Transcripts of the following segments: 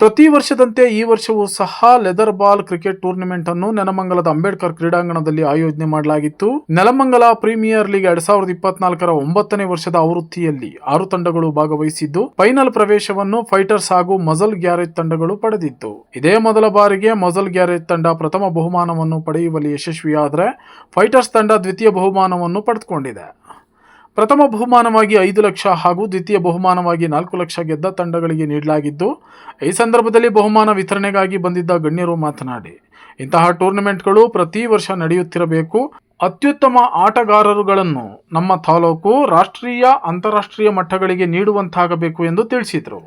ಪ್ರತಿ ವರ್ಷದಂತೆ ಈ ವರ್ಷವೂ ಸಹ ಲೆದರ್ ಬಾಲ್ ಕ್ರಿಕೆಟ್ ಟೂರ್ನಿಮೆಂಟ್ ಅನ್ನು ನೆಲಮಂಗಲದ ಅಂಬೇಡ್ಕರ್ ಕ್ರೀಡಾಂಗಣದಲ್ಲಿ ಆಯೋಜನೆ ಮಾಡಲಾಗಿತ್ತು. ನೆಲಮಂಗಲ ಪ್ರೀಮಿಯರ್ ಲೀಗ್ ಎರಡ್ ಸಾವಿರದ ಇಪ್ಪತ್ನಾಲ್ಕರ ಒಂಬತ್ತನೇ ವರ್ಷದ ಆವೃತ್ತಿಯಲ್ಲಿ ಆರು ತಂಡಗಳು ಭಾಗವಹಿಸಿದ್ದು, ಫೈನಲ್ ಪ್ರವೇಶವನ್ನು ಫೈಟರ್ಸ್ ಹಾಗೂ ಮಜಲ್ ಗ್ಯಾರೇಜ್ ತಂಡಗಳು ಪಡೆದಿತ್ತು. ಇದೇ ಮೊದಲ ಬಾರಿಗೆ ಮಜಲ್ ಗ್ಯಾರೇಜ್ ತಂಡ ಪ್ರಥಮ ಬಹುಮಾನವನ್ನು ಪಡೆಯುವಲ್ಲಿ ಯಶಸ್ವಿಯಾದರೆ, ಫೈಟರ್ಸ್ ತಂಡ ದ್ವಿತೀಯ ಬಹುಮಾನವನ್ನು ಪಡೆದುಕೊಂಡಿದೆ. ಪ್ರಥಮ ಬಹುಮಾನವಾಗಿ ಐದು ಲಕ್ಷ ಹಾಗೂ ದ್ವಿತೀಯ ಬಹುಮಾನವಾಗಿ ನಾಲ್ಕು ಲಕ್ಷ ಗೆದ್ದ ತಂಡಗಳಿಗೆ ನೀಡಲಾಗಿದ್ದು, ಈ ಸಂದರ್ಭದಲ್ಲಿ ಬಹುಮಾನ ವಿತರಣೆಗಾಗಿ ಬಂದಿದ್ದ ಗಣ್ಯರು ಮಾತನಾಡಿ, ಇಂತಹ ಟೂರ್ನಮೆಂಟ್ಗಳು ಪ್ರತಿ ವರ್ಷ ನಡೆಯುತ್ತಿರಬೇಕು. ಅತ್ಯುತ್ತಮ ಆಟಗಾರರುಗಳನ್ನು ನಮ್ಮ ತಾಲೂಕು ರಾಷ್ಟ್ರೀಯ, ಅಂತಾರಾಷ್ಟ್ರೀಯ ಮಟ್ಟಗಳಿಗೆ ನೀಡುವಂತಾಗಬೇಕು ಎಂದು ತಿಳಿಸಿದರು.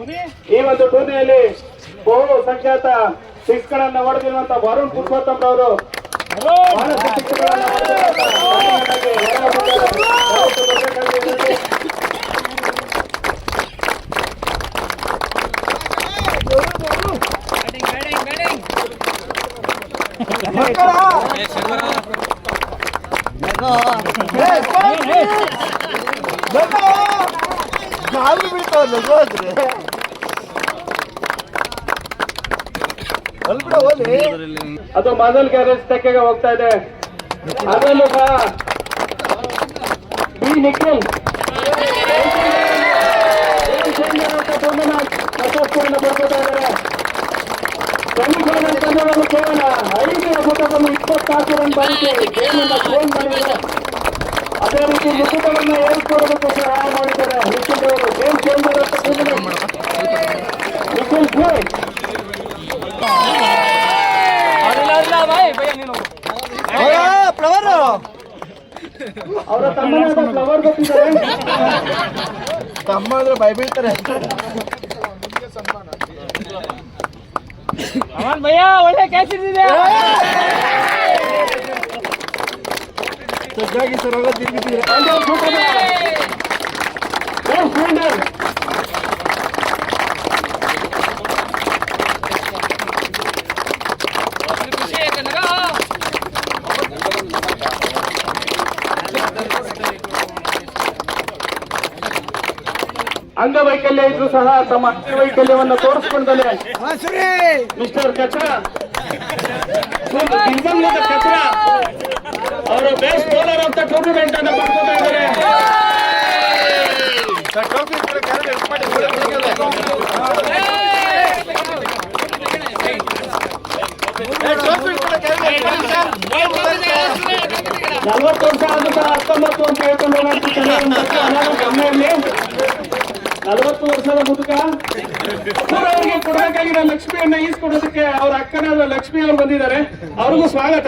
ಈ ಒಂದು ಟೂರ್ನಿಯಲ್ಲಿ ಬಹು ಸಂಖ್ಯಾತ ಸಿಕ್ಸ್ ಗಳನ್ನ ಹೊಡೆದಿರುವಂತಹ ವರುಣ್ ಪುರುಷೋತ್ತಮ್ ಅವರು ಅಲ್ಬಿಡ ಹೋಲಿ ಅದು ಮಾದಲ್ ಗ್ಯಾರೇಜ್ ತೆಕ್ಕೆಗೆ ಹೋಗ್ತಾ ಇದೆ. ಅದರಲ್ಲೂ ಸಹ ಬಿ ನಿಖಿಲ್. ಕೇವಲ ಐದು ಮುಖವನ್ನು ಇಪ್ಪತ್ತಾರು ರನ್ ಬಂದಿದೆ ಅದೇ ರೀತಿ ಮುಖವನ್ನು ಏರಿಸಿಕೊಳ್ಳೋದಕ್ಕೂ ಸಹಾಯ ಮಾಡಿದ್ದಾರೆ? ನಿಖಿಲ್ ಅವರು ನಿಖಿಲ್ ಪ್ಲೇ ಫ್ಲವರ್ ಅವರ ತಮ್ಮನಾದ ಫ್ಲವರ್ ಗೊತ್ತಿದ್ದಾರೆ. ತಮ್ಮ ಅಂದ್ರೆ ಭಯ ಬೀಳ್ತಾರೆ ಸಜ್ಜಾಗಿ ಒಳ್ಳೆ ಕ್ಯಾಚ್ Yes, Wonder. ಅಂಗವೈಕಲ್ಯ ಇದ್ರು ಸಹ ತಮ್ಮ ಅಂಗವೈಕಲ್ಯವನ್ನು ತೋರಿಸಿಕೊಂಡಲೆ. ಮಿಸ್ಟರ್ ಕಚರ ಕಚರ ಬೌಲರ್ ಅಂತ ಮಾಡ್ಕೊತಾ ಇದ್ದಾರೆ. ನಲವತ್ತು ವರ್ಷ ಆದ್ರೂ ಸಹ ಹತ್ತೊಂಬತ್ತು ಅಂತ ಹೇಳ್ಕೊಂಡು ಗಮನೆಯಲ್ಲಿ ನಲವತ್ತು ವರ್ಷದ ಮುದುಕ. ಅವರಿಗೆ ಕೊಡಬೇಕಾಗಿರೋ ಲಕ್ಷ್ಮಿಯನ್ನ ಈಸ್ಕೊಡೋದಕ್ಕೆ ಅವ್ರ ಅಕ್ಕನಾದ ಲಕ್ಷ್ಮಿ ಅವರು ಬಂದಿದ್ದಾರೆ. ಅವ್ರಿಗೂ ಸ್ವಾಗತ.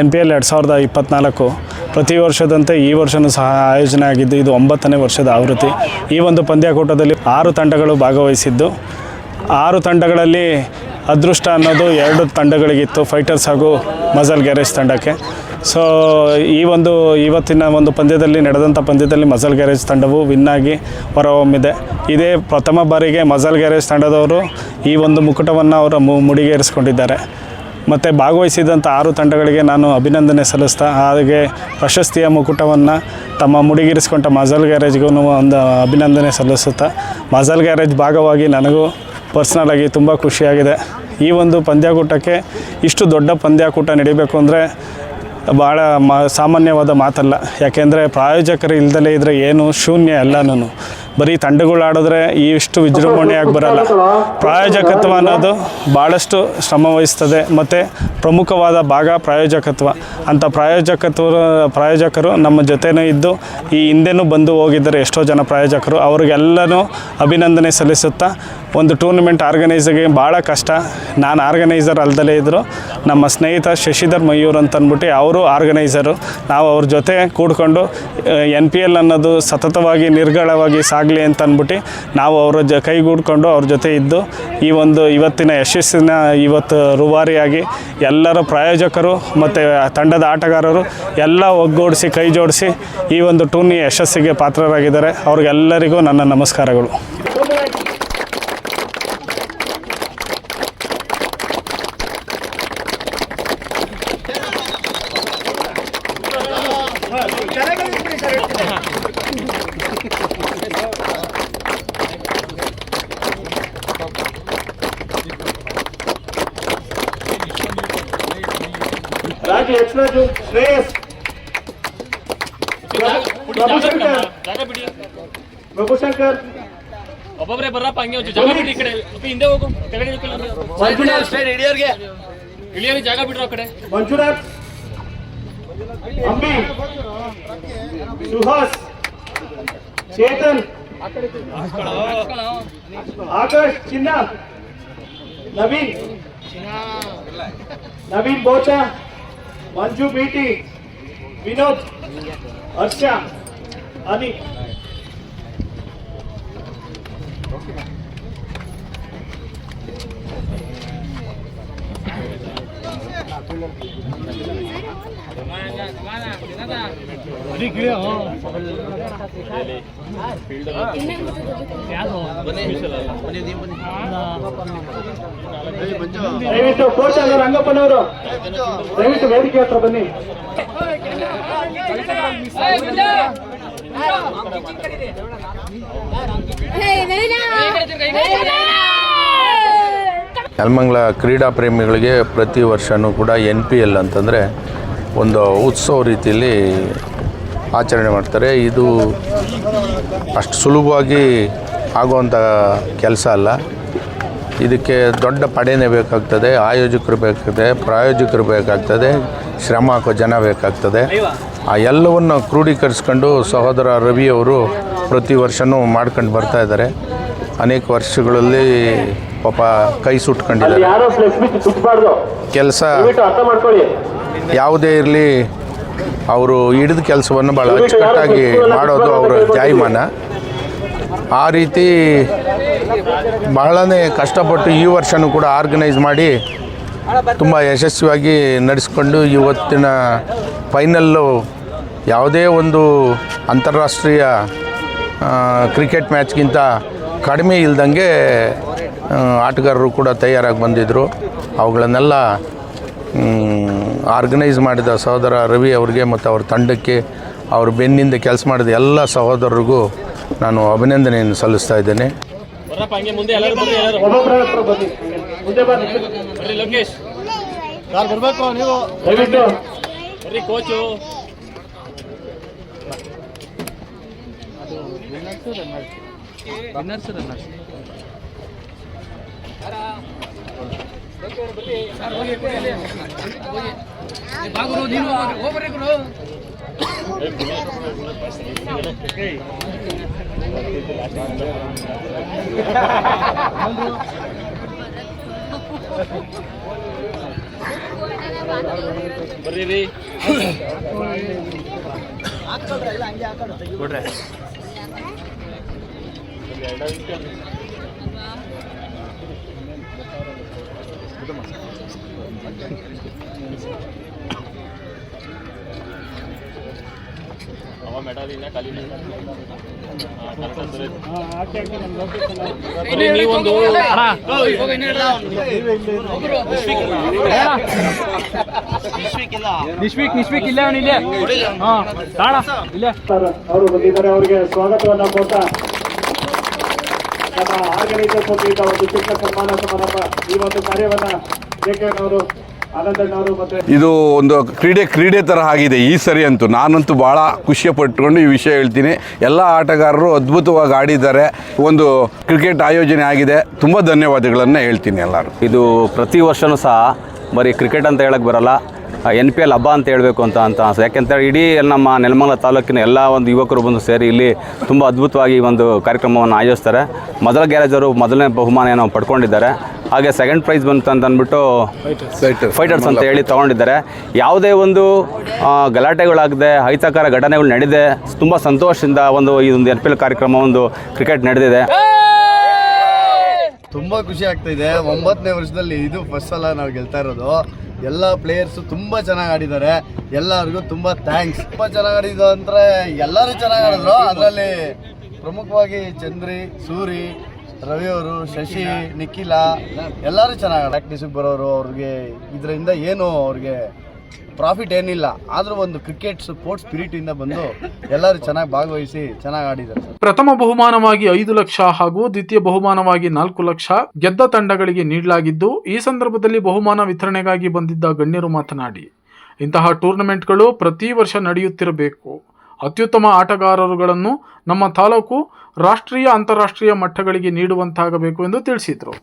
ಎನ್ ಪಿ ಎಲ್ ಎರಡು ಸಾವಿರದ ಇಪ್ಪತ್ತ್ನಾಲ್ಕು ಪ್ರತಿ ವರ್ಷದಂತೆ ಈ ವರ್ಷವೂ ಸಹ ಆಯೋಜನೆ ಆಗಿದ್ದು ಇದು ಒಂಬತ್ತನೇ ವರ್ಷದ ಆವೃತ್ತಿ. ಈ ಒಂದು ಪಂದ್ಯಾಕೂಟದಲ್ಲಿ ಆರು ತಂಡಗಳು ಭಾಗವಹಿಸಿದ್ದು. ಆರು ತಂಡಗಳಲ್ಲಿ ಅದೃಷ್ಟ ಅನ್ನೋದು ಎರಡು ತಂಡಗಳಿಗಿತ್ತು, ಫೈಟರ್ಸ್ ಹಾಗೂ ಮಜಲ್ ಗ್ಯಾರೇಜ್ ತಂಡಕ್ಕೆ. ಸೊ ಈ ಒಂದು ಇವತ್ತಿನ ಒಂದು ಪಂದ್ಯದಲ್ಲಿ ನಡೆದಂಥ ಪಂದ್ಯದಲ್ಲಿ ಮಜಲ್ ಗ್ಯಾರೇಜ್ ತಂಡವು ವಿನ್ನಾಗಿ ಆಗಿ ಹೊರಹೊಮ್ಮಿದೆ. ಇದೇ ಪ್ರಥಮ ಬಾರಿಗೆ ಮಜಲ್ ಗ್ಯಾರೇಜ್ ತಂಡದವರು ಈ ಒಂದು ಮುಕುಟವನ್ನು ಅವರ ಮುಡಿಗೇರಿಸಿಕೊಂಡಿದ್ದಾರೆ. ಮತ್ತು ಭಾಗವಹಿಸಿದಂಥ ಆರು ತಂಡಗಳಿಗೆ ನಾನು ಅಭಿನಂದನೆ ಸಲ್ಲಿಸ್ತಾ, ಹಾಗೆ ಪ್ರಶಸ್ತಿಯ ಮುಕುಟವನ್ನು ತಮ್ಮ ಮುಡಿಗಿರಿಸಿಕೊಂಡ ಮಜಲ್ ಗ್ಯಾರೇಜ್ಗೂ ಒಂದು ಅಭಿನಂದನೆ ಸಲ್ಲಿಸುತ್ತಾ, ಮಜಲ್ ಗ್ಯಾರೇಜ್ ಭಾಗವಾಗಿ ನನಗೂ ಪರ್ಸ್ನಲಾಗಿ ತುಂಬ ಖುಷಿಯಾಗಿದೆ. ಈ ಒಂದು ಪಂದ್ಯಾಕೂಟಕ್ಕೆ ಇಷ್ಟು ದೊಡ್ಡ ಪಂದ್ಯಾಕೂಟ ನಡೀಬೇಕು ಅಂದರೆ ಭಾಳ ಮಾ ಸಾಮಾನ್ಯವಾದ ಮಾತಲ್ಲ. ಯಾಕೆಂದರೆ ಪ್ರಾಯೋಜಕರು ಇಲ್ದಲೇ ಇದ್ದರೆ ಏನು? ಶೂನ್ಯ ಎಲ್ಲನೂ ಬರೀ ತಂಡಗಳು ಆಡಿದ್ರೆ ಇಷ್ಟು ವಿಜೃಂಭಣೆಯಾಗಿ ಬರಲ್ಲ. ಪ್ರಾಯೋಜಕತ್ವ ಅನ್ನೋದು ಭಾಳಷ್ಟು ಶ್ರಮ ವಹಿಸ್ತದೆ. ಮತ್ತು ಪ್ರಮುಖವಾದ ಭಾಗ ಪ್ರಾಯೋಜಕತ್ವ. ಅಂಥ ಪ್ರಾಯೋಜಕತ್ವ ಪ್ರಾಯೋಜಕರು ನಮ್ಮ ಜೊತೆನೂ ಇದ್ದು ಈ ಹಿಂದೆನೂ ಬಂದು ಹೋಗಿದ್ದಾರೆ ಎಷ್ಟೋ ಜನ ಪ್ರಾಯೋಜಕರು. ಅವ್ರಿಗೆಲ್ಲನೂ ಅಭಿನಂದನೆ ಸಲ್ಲಿಸುತ್ತಾ ಒಂದು ಟೂರ್ನಮೆಂಟ್ ಆರ್ಗನೈಸರ್ಗೆ ಭಾಳ ಕಷ್ಟ. ನಾನು ಆರ್ಗನೈಸರ್ ಅಲ್ದಲೇ ಇದ್ದರು ನಮ್ಮ ಸ್ನೇಹಿತ ಶಶಿಧರ್ ಮಯೂರ್ ಅಂತ ಅಂದ್ಬಿಟ್ಟು ಅವರು ಆರ್ಗನೈಸರು. ನಾವು ಅವ್ರ ಜೊತೆ ಕೂಡ್ಕೊಂಡು ಎನ್ ಪಿ ಎಲ್ ಅನ್ನೋದು ಸತತವಾಗಿ ನಿರ್ಗಳವಾಗಿ ಸಾಗಲಿ ಅಂತ ಅಂದ್ಬಿಟ್ಟು ನಾವು ಅವರ ಜ, ಕೈಗೂಡ್ಕೊಂಡು ಅವ್ರ ಜೊತೆ ಇದ್ದು, ಈ ಒಂದು ಇವತ್ತಿನ ಯಶಸ್ಸಿನ ಇವತ್ತು ರೂವಾರಿಯಾಗಿ ಎಲ್ಲರ ಪ್ರಾಯೋಜಕರು ಮತ್ತು ತಂಡದ ಆಟಗಾರರು ಎಲ್ಲ ಒಗ್ಗೂಡಿಸಿ ಕೈ ಜೋಡಿಸಿ ಈ ಒಂದು ಟೂರ್ನಿ ಯಶಸ್ಸಿಗೆ ಪಾತ್ರರಾಗಿದ್ದಾರೆ. ಅವ್ರಿಗೆಲ್ಲರಿಗೂ ನನ್ನ ನಮಸ್ಕಾರಗಳು. ರಾಜು ಎಚ್ ರಾಜು ಶ್ರೇಯಸ್ ಪ್ರಭುಶಂಕರ್ ಪ್ರಭುಶಂಕರ್ ಒಬ್ಬೊಬ್ಬರೇ ಬರ್ರಪ್ಪ ಹಂಗೆ ಒಂಚೂರು ಜಾಗ ಬಿಡಿ ಈ ಕಡೆ ಅಪ್ಪ ಹಿಂದೆ ಹೋಗು ಕೆಳಗಡೆ ನಿಂತ್ಕೊಳ್ಳಿ ಅಂದ್ರೆ. ಮಂಜುನಾಥ್ ಇಳಿಯೋರು ಜಾಗ ಬಿಡ್ರು ಆ ಕಡೆ ಮಂಜುನಾಥ್ ಅಂಬಿ ಸುಹಾಸ್ ಚೇತನ್ ಆಕಾಶ್ ಚಿನ್ನ ನವೀನ್ ನವೀನ್ ಬೋಚ मंजू बीटी विनोद हर्षा अर्चा ದಯವಿಟ್ಟು ಅವರು ರಂಗಪ್ಪನವರು ದಯವಿಟ್ಟು ವೇದಿಕೆ ಹತ್ರ ಬನ್ನಿ. ನೆಲಮಂಗಲ ಕ್ರೀಡಾ ಪ್ರೇಮಿಗಳಿಗೆ ಪ್ರತಿ ವರ್ಷವೂ ಕೂಡ ಎನ್ ಪಿ ಎಲ್ ಅಂತಂದರೆ ಒಂದು ಉತ್ಸವ ರೀತಿಯಲ್ಲಿ ಆಚರಣೆ ಮಾಡ್ತಾರೆ. ಇದು ಅಷ್ಟು ಸುಲಭವಾಗಿ ಆಗುವಂಥ ಕೆಲಸ ಅಲ್ಲ. ಇದಕ್ಕೆ ದೊಡ್ಡ ಪಡೆನೇ ಬೇಕಾಗ್ತದೆ, ಆಯೋಜಕರು ಬೇಕಾಗ್ತದೆ, ಪ್ರಾಯೋಜಕರು ಬೇಕಾಗ್ತದೆ, ಶ್ರಮ ಹಾಕೋ ಜನ ಬೇಕಾಗ್ತದೆ. ಆ ಎಲ್ಲವನ್ನು ಕ್ರೋಢೀಕರಿಸ್ಕೊಂಡು ಸಹೋದರ ರವಿಯವರು ಪ್ರತಿ ವರ್ಷವೂ ಮಾಡ್ಕೊಂಡು ಬರ್ತಾ ಇದ್ದಾರೆ. ಅನೇಕ ವರ್ಷಗಳಲ್ಲಿ ಪಾಪ ಕೈ ಸುಟ್ಕೊಂಡಿದ್ದಾರೆ. ಕೆಲಸ ಯಾವುದೇ ಇರಲಿ ಅವರು ಹಿಡಿದ ಕೆಲಸವನ್ನು ಭಾಳ ಅಚ್ಚುಕಟ್ಟಾಗಿ ಮಾಡೋದು ಅವರ ಜಾಯಮಾನ. ಆ ರೀತಿ ಬಹಳನೇ ಕಷ್ಟಪಟ್ಟು ಈ ವರ್ಷವೂ ಕೂಡ ಆರ್ಗನೈಸ್ ಮಾಡಿ ತುಂಬ ಯಶಸ್ವಿಯಾಗಿ ನಡೆಸ್ಕೊಂಡು ಇವತ್ತಿನ ಫೈನಲ್ಲು ಯಾವುದೇ ಒಂದು ಅಂತಾರಾಷ್ಟ್ರೀಯ ಕ್ರಿಕೆಟ್ ಮ್ಯಾಚ್ಗಿಂತ ಕಡಿಮೆ ಇಲ್ದಂಗೆ ಆಟಗಾರರು ಕೂಡ ತಯಾರಾಗಿ ಬಂದಿದ್ದರು ಅವುಗಳನ್ನೆಲ್ಲ ಆರ್ಗನೈಸ್ ಮಾಡಿದ ಸಹೋದರ ರವಿ ಅವ್ರಿಗೆ ಮತ್ತು ಅವ್ರ ತಂಡಕ್ಕೆ, ಅವ್ರ ಬೆನ್ನಿಂದ ಕೆಲಸ ಮಾಡಿದ ಎಲ್ಲ ಸಹೋದರರಿಗೂ ನಾನು ಅಭಿನಂದನೆಯನ್ನು ಸಲ್ಲಿಸ್ತಾ ಇದ್ದೇನೆ. ಬರ್ರಪ್ಪ ಹಂಗೆ ರನ್ನರ್ಸ್ ಮುಂದೆ ಬನ್ನಿ ಬರ್ರಿ ಲೋಕೇಶ್ ಬರ್ಬೇಕು ನೀವು ದಯವಿಟ್ಟು ಬರ್ರಿ ಕೋಚು ಬರ್ರಿ ರೀ ಅವ ಇಲ್ಲ. ನೀವೊಂದು ನಿಶ್ವಿಕ್ ನಿಶ್ವಿಕ್ ಹಾ ಅವರು ಬಂದಿದ್ದಾರೆ ಅವರಿಗೆ ಸ್ವಾಗತವನ್ನ ಕೊಡ್ತಾ ನಮ್ಮ ಆರ್ಗನೈಸರ್ ಕೊಟ್ಟಿದ್ದ ಒಂದು ಚಿಕ್ಕ ಸನ್ಮಾನ ಸಮಾರಂಭ. ಈ ಒಂದು ಕಾರ್ಯವನ್ನ ಜೆಕೆ ಅವರು ಆನಂದಣ್ಣವರು ಮತ್ತೆ ಇದು ಒಂದು ಕ್ರೀಡೆ ಕ್ರೀಡೆ ಥರ ಆಗಿದೆ. ಈ ಸರಿ ಅಂತೂ ನಾನಂತೂ ಭಾಳ ಖುಷಿ ಪಟ್ಕೊಂಡು ಈ ವಿಷಯ ಹೇಳ್ತೀನಿ. ಎಲ್ಲ ಆಟಗಾರರು ಅದ್ಭುತವಾಗಿ ಆಡಿದ್ದಾರೆ. ಒಂದು ಕ್ರಿಕೆಟ್ ಆಯೋಜನೆ ಆಗಿದೆ. ತುಂಬ ಧನ್ಯವಾದಗಳನ್ನು ಹೇಳ್ತೀನಿ ಎಲ್ಲರೂ. ಇದು ಪ್ರತಿ ವರ್ಷವೂ ಸಹ ಬರೀ ಕ್ರಿಕೆಟ್ ಅಂತ ಹೇಳಕ್ಕೆ ಬರಲ್ಲ. ಎನ್ ಪಿ ಎಲ್ ಹಬ್ಬ ಅಂತ ಹೇಳಬೇಕು ಅಂತ ಅಂತ ಯಾಕೆಂತ ಯಾಕೆಂತೇಳಿ ಇಡೀ ನಮ್ಮ ನೆಲಮಂಗಲ ತಾಲೂಕಿನ ಎಲ್ಲ ಒಂದು ಯುವಕರು ಬಂದು ಸೇರಿ ಇಲ್ಲಿ ತುಂಬ ಅದ್ಭುತವಾಗಿ ಒಂದು ಕಾರ್ಯಕ್ರಮವನ್ನು ಆಯೋಜಿಸ್ತಾರೆ. ಮೊದಲ ಗ್ಯಾರೇಜರು ಮೊದಲನೇ ಬಹುಮಾನ ಪಡ್ಕೊಂಡಿದ್ದಾರೆ. ಹಾಗೆ ಸೆಕೆಂಡ್ ಪ್ರೈಸ್ ಬಂತು ಅಂತ ಅಂದ್ಬಿಟ್ಟು ಫೈಟರ್ಸ್ ಅಂತ ಹೇಳಿ ತಗೊಂಡಿದ್ದಾರೆ. ಯಾವುದೇ ಒಂದು ಗಲಾಟೆಗಳಾಗದೆ ಅಹಿತಕರ ಘಟನೆಗಳು ನಡೆದಿದೆ ತುಂಬ ಸಂತೋಷದಿಂದ ಒಂದು ಈ ಒಂದು ಎನ್ ಪಿ ಎಲ್ ಕಾರ್ಯಕ್ರಮ ಒಂದು ಕ್ರಿಕೆಟ್ ನಡೆದಿದೆ. ತುಂಬ ಖುಷಿ ಆಗ್ತಾ ಇದೆ. ಒಂಬತ್ತನೇ ವರ್ಷದಲ್ಲಿ ಇದು ಫಸ್ಟ್ ಸಲ ನಾವು ಗೆಲ್ತಾ ಇರೋದು. ಎಲ್ಲ ಪ್ಲೇಯರ್ಸು ತುಂಬಾ ಚೆನ್ನಾಗಿ ಆಡಿದ್ದಾರೆ. ಎಲ್ಲರಿಗೂ ತುಂಬಾ ಥ್ಯಾಂಕ್ಸ್ ತುಂಬಾ ಚೆನ್ನಾಗಿ ಆಡಿದ್ದು ಅಂದ್ರೆ ಎಲ್ಲರೂ ಚೆನ್ನಾಗಿ ಆಡಿದ್ರು. ಅದರಲ್ಲಿ ಪ್ರಮುಖವಾಗಿ ಚಂದ್ರಿ, ಸೂರಿ, ರವಿ ಅವರು, ಶಶಿ, ನಿಖಿಲ ಎಲ್ಲರೂ ಚೆನ್ನಾಗಿ ಪ್ರಾಕ್ಟೀಸಿಗೆ ಬರೋರು ಅವ್ರಿಗೆ, ಇದರಿಂದ ಏನು ಅವ್ರಿಗೆ ಪ್ರಾಫಿಟ್ ಏನಿಲ್ಲ, ಆದರೂ ಒಂದು ಕ್ರಿಕೆಟ್ ಸ್ಪೋರ್ಟ್ ಸ್ಪಿರಿಟ್ ಇಂದ ಬಂದು ಎಲ್ಲರೂ ಚೆನ್ನಾಗಿ ಭಾಗವಹಿಸಿ, ಚೆನ್ನಾಗಿ ಆಡಿದ್ದಾರೆ ಪ್ರಥಮ ಬಹುಮಾನವಾಗಿ ಐದು ಲಕ್ಷ ಹಾಗೂ ದ್ವಿತೀಯ ಬಹುಮಾನವಾಗಿ ನಾಲ್ಕು ಲಕ್ಷ ಗೆದ್ದ ತಂಡಗಳಿಗೆ ನೀಡಲಾಗಿದ್ದು, ಈ ಸಂದರ್ಭದಲ್ಲಿ ಬಹುಮಾನ ವಿತರಣೆಗಾಗಿ ಬಂದಿದ್ದ ಗಣ್ಯರು ಮಾತನಾಡಿ, ಇಂತಹ ಟೂರ್ನಮೆಂಟ್ಗಳು ಪ್ರತಿ ವರ್ಷ ನಡೆಯುತ್ತಿರಬೇಕು. ಅತ್ಯುತ್ತಮ ಆಟಗಾರರುಗಳನ್ನು ನಮ್ಮ ತಾಲೂಕು ರಾಷ್ಟ್ರೀಯ, ಅಂತಾರಾಷ್ಟ್ರೀಯ ಮಟ್ಟಗಳಿಗೆ ನೀಡುವಂತಾಗಬೇಕು ಎಂದು ತಿಳಿಸಿದರು.